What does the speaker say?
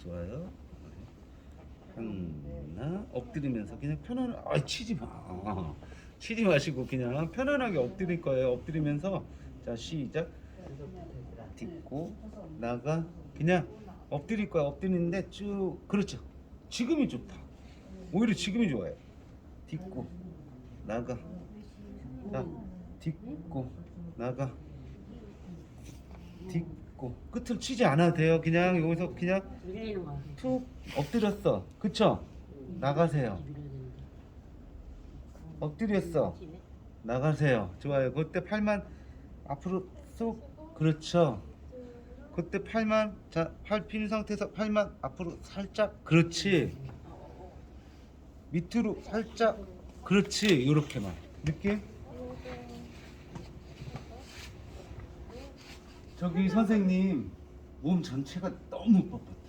좋아요. 하나 엎드리면서 그냥 편안. 아 치지 마. 치지 마시고 그냥 편안하게 엎드릴 거예요. 엎드리면서 자 시작. 딛고 나가 그냥 엎드릴 거야. 엎드리는데 쭉 그렇죠. 지금이 좋다. 오히려 지금이 좋아요. 딛고 나가. 자 딛고 나가. 딛고 끝을 치지 않아도 돼요. 그냥 여기서 그냥. 툭 엎드렸어. 그쵸? 나가세요. 엎드렸어. 나가세요. 좋아요. 그때 팔만 앞으로 쏙 그렇죠. 그때 팔만 자팔 핀 상태에서 팔만 앞으로 살짝 그렇지. 밑으로 살짝 그렇지. 이렇게만 느낌? 저기 선생님 몸 전체가 너무 뻣뻣해.